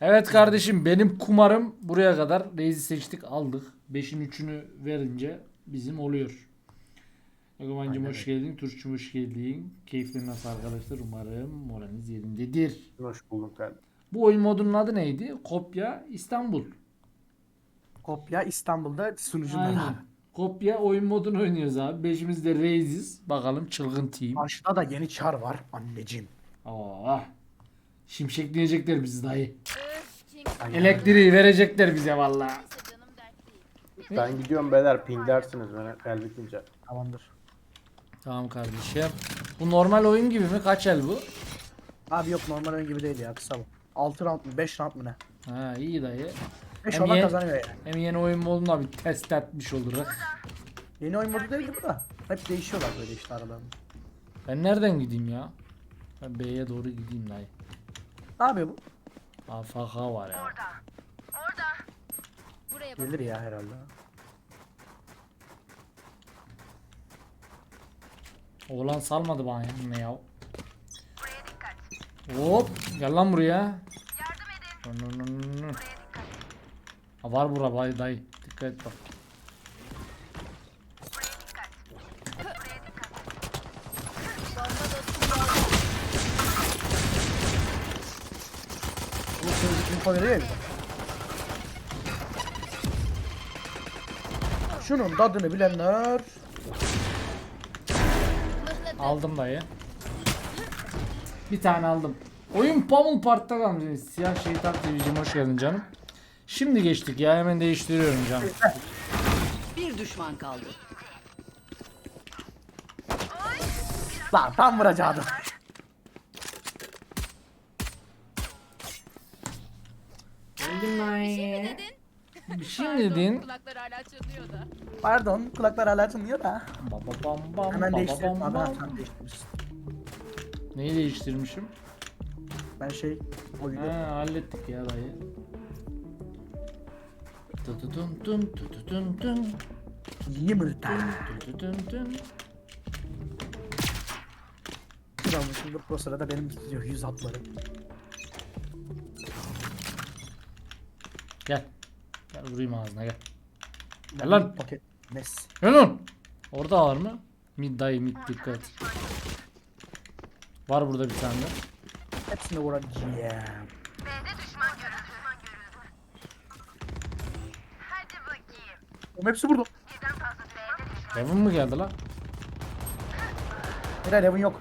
Evet kardeşim benim kumarım buraya kadar. Reis'i seçtik aldık. 5'in 3'ünü verince bizim oluyor. Aynen hoş geldin. Turşum hoş geldin. Keyifli nasıl arkadaşlar? Umarım moraliniz yerindedir. Hoş bulduk kardeşim. Bu oyun modunun adı neydi? Kopya İstanbul. Kopya İstanbul'da sunucunda. Aynen. Kopya oyun modunu oynuyoruz abi. Beşimiz de Reis'iz. Bakalım çılgın team. Karşıda da yeni çar var anneciğim. Aa. Şimşek diyecekler bizi dayı. Elektriği verecekler bize değil. Ben gidiyorum beyler ping dersiniz bana el bitince. Tamamdır. Tamam kardeşim. Bu normal oyun gibi mi? Kaç el bu? Abi yok normal oyun gibi değil ya kısa bu. 6 round mu 5 round mu ne? Ha iyi dayı. 5 Hem olan ye- kazanıyor yani. Hem yeni oyun moduna bir test etmiş oluruz. Yeni oyun modu değildi bu da. Hep değişiyorlar böyle işte aralarında. Ben nereden gideyim ya? Ben B'ye doğru gideyim dayı. Ne yapıyor bu? AFK var ya. Buraya bak. Gelir ya herhalde. Oğlan salmadı bana ya. Ne ya? Hop. Gel lan buraya. Yardım edin. Ha, var bura bay dayı. Dikkat et bak. Bu çocuk info veriyor ya. Şunun tadını bilenler Aldım dayı. Bir tane aldım. Oyun Pummel Park'ta kalmış. Siyah Şeytan TV'cim hoş geldin canım. Şimdi geçtik ya hemen değiştiriyorum canım. Bir düşman kaldı. Lan tam vuracaktım. Dedin? Bir şey mi Pardon, dedin? Kulaklar hala çınlıyor da. Pardon kulaklar hala çınlıyor da. Ba ba bam bam, Hemen ba ba değiştirdim. bam Abi bam. sen değiştirmişsin. Neyi değiştirmişim? Ben şey oyunu. Ha hallettik ya dayı. Tututun tun tututun tun Yumurta. tututun tun. Tamam şimdi bu sırada benim bitiyor yüz atları. Gel. Gel vurayım ağzına gel. Gel lan. Paket. Mes. Gel lan. Orada var mı? Mid dayı mid dikkat. Var burada bir tane de. Hepsini vuracağım. Oğlum hepsi burada. Heaven mı geldi lan? Hayır Heaven yok.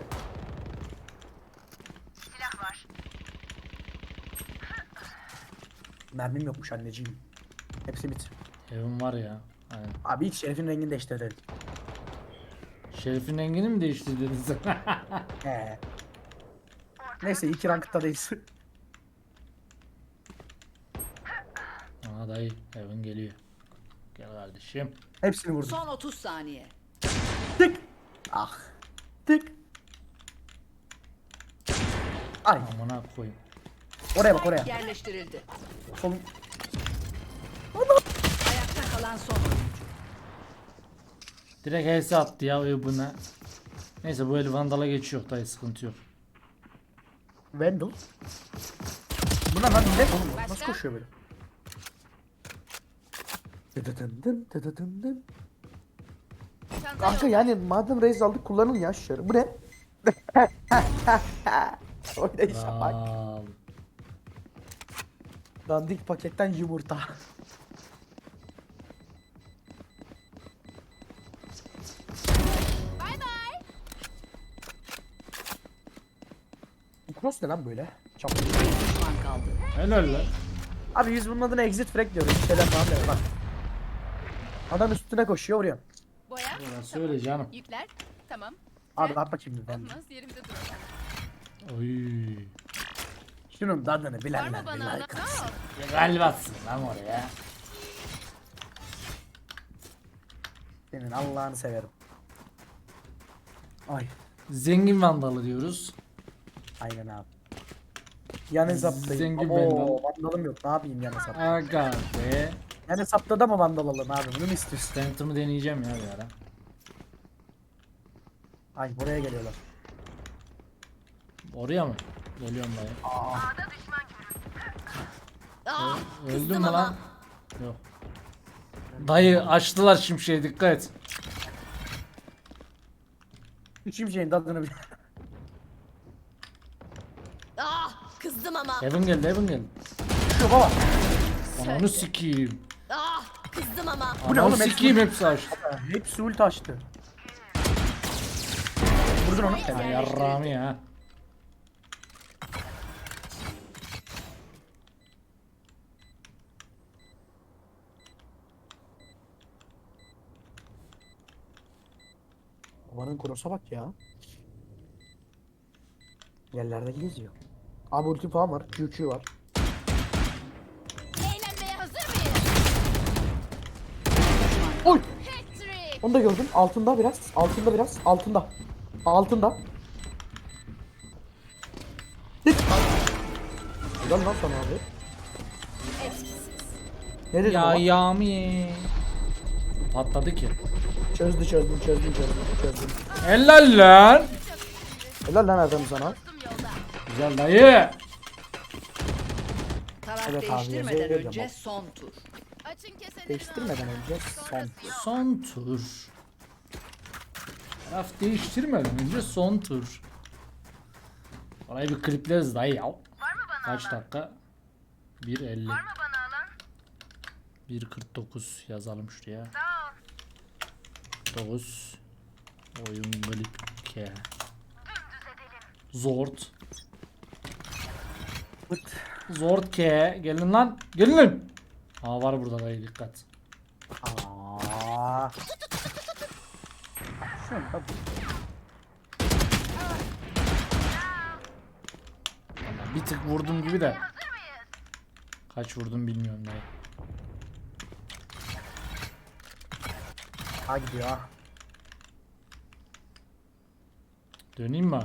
Mermim yokmuş anneciğim. Hepsi bit. Heaven var ya. Aynen. Abi hiç şerifin rengini değiştirelim. Şerif'in rengini mi değiştirdiniz? He. Neyse iki ranktadayız. Aa dayı Heaven geliyor. Gel kardeşim. Hepsini vurdum. Son 30 saniye. Tık. Ah. Tık. Ay Amına koyayım. Oraya bak oraya. Yerleştirildi. Solun. Ayakta kalan son. Direkt HS attı ya o buna. Neyse bu el Vandal'a geçiyor dayı sıkıntı yok. Vandal. Buna lan ne oğlum? Nasıl koşuyor böyle? Dıdıdın dın dıdıdın dın. Çanta Kanka yani madem reis aldık kullanın ya şöyle. Bu ne? Oynayışa bak. Dandik paketten yumurta. Bay. Bu cross ne lan böyle? Bir düşman kaldı. Helal lan. Abi biz bunun adına exit frag diyoruz. Bir şeyler falan diyor bak. Adam üstüne koşuyor vuruyor. Boya. Orası öyle canım. Yükler. Tamam. Abi at bakayım bir ben. Olmaz yerimde dur. Oy. Şunun tadını bilenler bir like atsın. Galibatsın lan oraya. Senin Allah'ını severim. Ay. Zengin Vandalı diyoruz. Aynen abi. Yan hesaptayım. Zengin Oo, vandal. vandalım yok. Ne yapayım yan hesapta? Aga be. Yan hesapta da mı vandal alın abi? Bunu mu istiyorsun? Stanton'ı deneyeceğim ya bir ara. Ay buraya geliyorlar. Oraya mı? Geliyorum dayı. Aa. Öldün kızdım mü ama. lan? Yok. Dayı açtılar şimşeği dikkat et. Üçüm şeyin tadını bil. Ah, kızdım ama. Evan geldi Evan geldi. Şu baba. Ananı sikeyim. Ah, kızdım ama. Bu ne Ananı oğlum, hepsi sikeyim hepsi açtı. Hepsi ult açtı. Vurdun onu. Ya yarrağımı ya. Babanın cross'a bak ya. Yerlerde geziyor. Abi ulti falan var. QQ var. Eğlenmeye hazır mıyız? Oy! Onu da gördüm. Altında biraz. Altında biraz. Altında. Altında. Dik. Güzel lan sana abi. Etkisiz. Ne dedin Ya baba? yami. Patladı ki. Çözdü çözdüm çözdüm çözdüm çözdüm. Helal lan. Helal lan Erdem sana. Güzel dayı. Taraf Evet abi, değiştirmeden yazıyor önce ama. son tur. Açın Değiştirmeden önce son. Son tur. Taraf değiştirmeden önce son tur. Orayı bir klipleriz dayı ya. Kaç dakika? 1.50. 1.49 yazalım şuraya. 9 Oyun klip ke. Zort. Zort ke. Gelin lan. Gelin lan. Aa var burada dayı dikkat. Aa. Bir tık vurdum gibi de. Kaç vurdum bilmiyorum dayı. Ha gidiyor ha. Döneyim mi?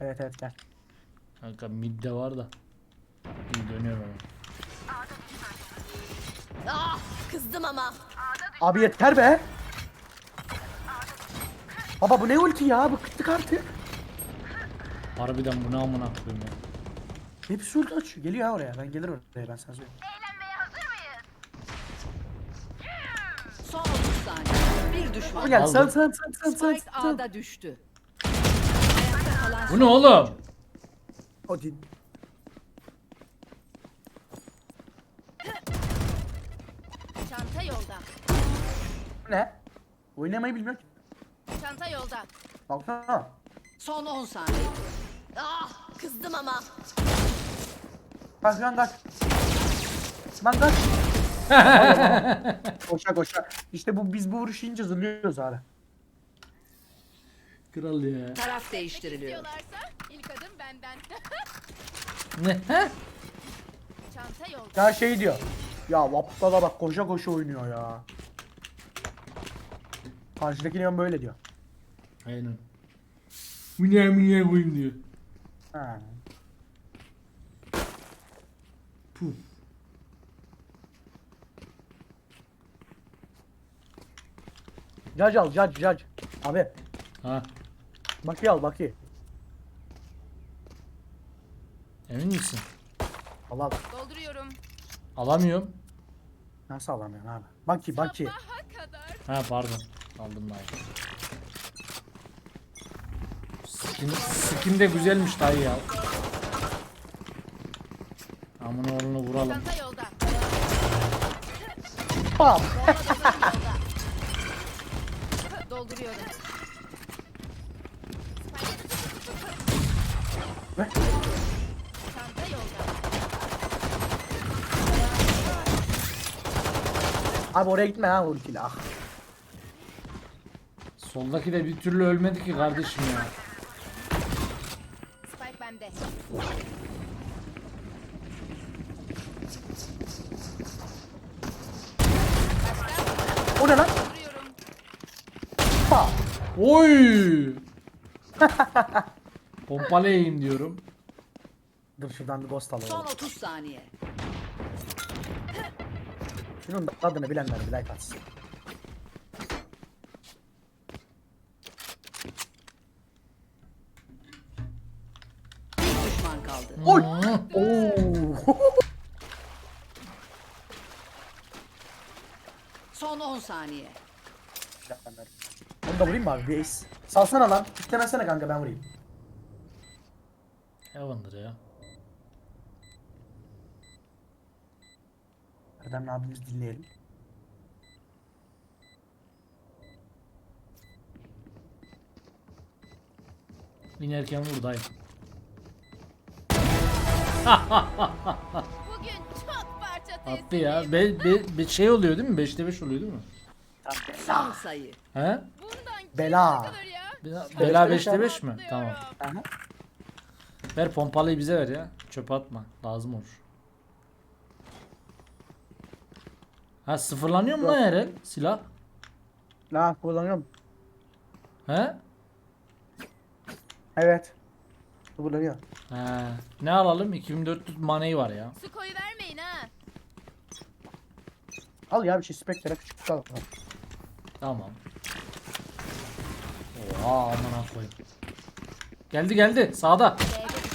Evet evet gel. Kanka midde var da. İyi dönüyorum ama. Ah, kızdım ama. Abi yeter be. Baba bu ne ulti ya? Bıktık artık. Harbiden bu ne amına koyayım ya. Hepsi ulti açıyor. Geliyor ha oraya. Ben gelirim oraya ben sana söyleyeyim. Son 30 saniye. Bir düşman. Gel. Sen sen sen sen sen. Spike A'da düştü. Ayakta kalan Bu ne oğlum? O değil. Çanta yolda. Bu ne? Oynamayı bilmiyor ki. Çanta yolda. Baksana. son 10 saniye. Ah, kızdım ama. Kaç lan kaç. Lan kaç. Koşa koşa. İşte bu biz bu vuruşu ince zırlıyoruz abi. Kral ya. Taraf değiştiriliyor. İstiyorlarsa ilk adım benden. Ne? He? Çanta yolda. Ya şey diyor. Ya Vapta da bak koşa koşa oynuyor ya. Karşıdaki yan böyle diyor. Aynen. Ne amına koyayım diyor. Ha. Puf. Judge al judge judge. Abi Ha. Baki al Baki. Emin misin? Al al. Dolduruyorum. Alamıyorum. Nasıl alamıyorsun abi? Baki Baki. Sabaha kadar. Ha pardon. Aldım dayı. Skin, skin de güzelmiş dayı ya. Amına oğlunu vuralım. Çanta yolda. Bam. Dolduruyorum. Çanta yolda. Abi oraya gitme ha ultiyle ah. Soldaki de bir türlü ölmedi ki kardeşim ya. Oy! Pompalayayım diyorum. Dur şuradan bir ghost Son alalım. 30 saniye. Şunun da adını bilenler bir like atsın. Bir düşman kaldı. Oy! Oo! Son 10 saniye. Da vurayım mı abi? Bir ace. Salsana lan. Kitlemesene kanka ben vurayım. Heaven'dır ya. Erdem'le abimiz dinleyelim. İnerken vur dayı. Bugün çok parça. Attı ya. Be, be, be- şey oluyor değil mi? 5'te 5 oluyor değil mi? Son sayı. He? Bundan Bela. kadar ya. Be- Bela 5'te 5 mi? Tamam. Aha. Ver pompalıyı bize ver ya. Çöpe atma. Lazım olur. Ha sıfırlanıyor mu lan Eren? Silah. La kullanıyorum. He? Evet. Kullanıyor. He. Ne alalım? 2400 maneyi var ya. Su koyu vermeyin ha. Al ya bir şey Spectre'e küçük al. Tamam. Oha aman koyayım. Geldi geldi sağda.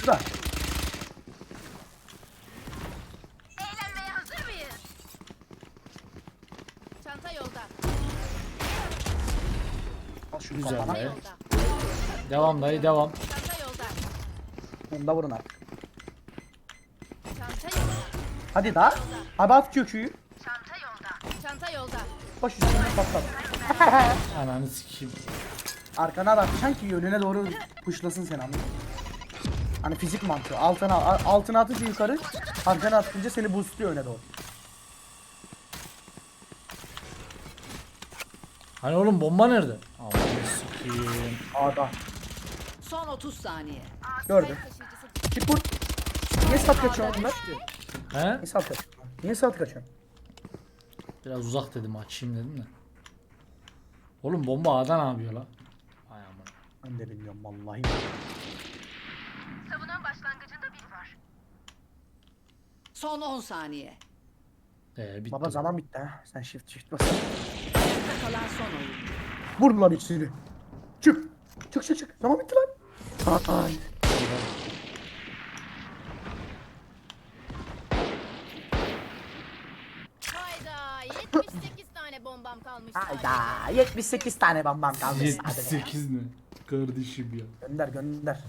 Şurada. Eğlenmeye hazır mıyız? Çanta yolda. Al şunu Güzel kafana. be. Yolda. Devam dayı devam. Çanta yolda. Onu da vurun artık. Çanta yolda. Hadi daha. Abi at köküyü. Çanta yolda. Çanta yolda. Koş üstüne patlat. Ananı sikeyim. Arkana da atacaksın ki yönüne doğru puşlasın seni anladın? Hani fizik mantığı. Altına, altına atınca yukarı, arkana atınca seni boostluyor öne doğru. Hani oğlum bomba nerede? Aman sikeyim. A'da. Son 30 saniye. Gördüm. Çık vur. Niye sat kaçıyorsun bunlar? He? Niye sat kaçıyorsun? Niye sat kaçıyorsun? Biraz uzak dedim açayım dedim de. Oğlum bomba A'da ne yapıyor la? Ben de bilmiyorum vallahi. Savunan başlangıcında biri var. Son 10 saniye. Ee, bitti. Baba zaman bitti ha. Sen shift shift bas. Ayakta kalan son oyun. Vur lan ikisini. Çık. Çık çık çık. Zaman bitti lan. Ay. Hayda 78 tane bombam kalmış. Hayda. 78 tane bambam kaldı. Hadi be. 78 ne? Kardeşim ya. Gönder gönder.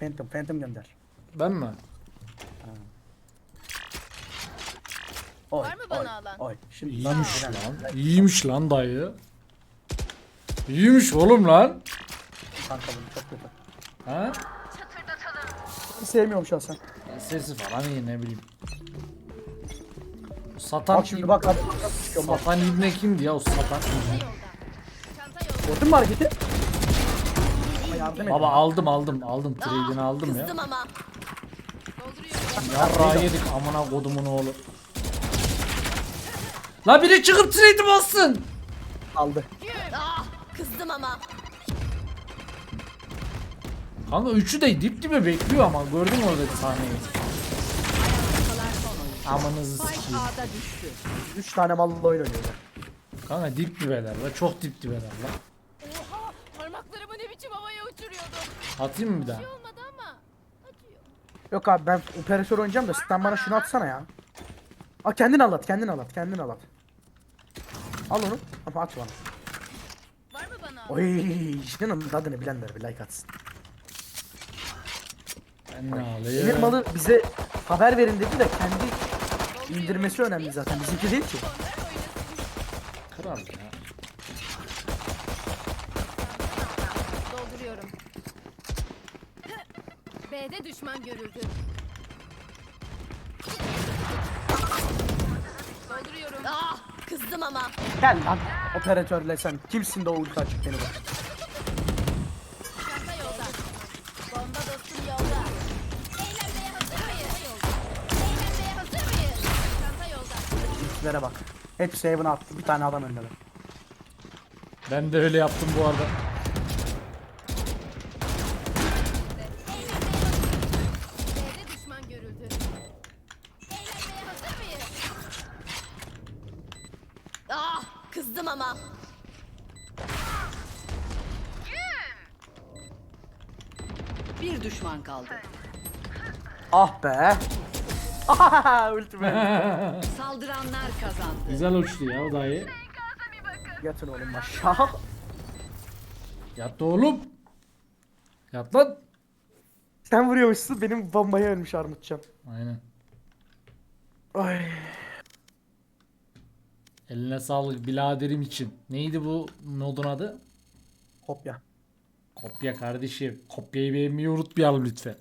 Phantom Phantom gönder. Ben mi? Oy, Var mı bana oy, alan? Oy. Şimdi İyiymiş Lan, lan. İyiymiş lan dayı. İyiymiş oğlum lan. Kanka bunu çok kötü. Ha? Sevmiyorum şahsen. Ya Sesi falan iyi ne bileyim. Satan Bak şimdi bak abi. Çıkıyorum bak. Satan ibne kimdi ya o satan ibne? Yolda. Gördün mü hareketi? Ama yardım et. Baba aldım aldım aldım trade'ini aldım ya. Kızdım ama. Yarrağı yedik amına kodumun oğlu. La biri çıkıp trade'i bassın. Aldı. Ah, kızdım ama. Kanka üçü de dip dibe bekliyor ama gördün mü oradaki sahneyi? Amanızı sikeyim. 3 tane mallı oyun oynuyorlar. Kanka dip dibeler la çok dip dibeler la. Atayım mı bir daha? Yok abi ben operatör oynayacağım da sen bana şunu atsana ya. Aa kendin al at, kendin al at, kendin al at. Al onu. Ama at bana. Var mı bana? Oy, şunun tadını bilenler bir like atsın. Ben ne Emir alayım? malı bize haber verin dedi de kendi indirmesi önemli zaten. Bizimki değil ki. Kral ya. Dolduruyorum. B'de düşman görüldü. Dolduruyorum. Ah, kızdım ama. Gel lan operatörle sen. Kimsin de o ulti açık beni bak. Çanta yolda. Bomba dostum yolda. Eğlenmeye hazır mıyız? Eğlenmeye hazır mıyız? Çanta yolda. Ultilere bak. Hepsi Haven'a attı. Bir tane adam önüne. Ben de öyle yaptım bu arada. Kaldı. Ah be. Ultimate. Saldıranlar kazandı. Güzel uçtu ya o da iyi. Yatın oğlum aşağı. Yattı oğlum. Yat lan. Sen vuruyormuşsun benim bombaya ölmüş Armutcan. Aynen. Ay. Eline sağlık biraderim için. Neydi bu modun adı? Kopya. Kopya kardeşim. Kopyayı beğenmeyi unutmayalım lütfen.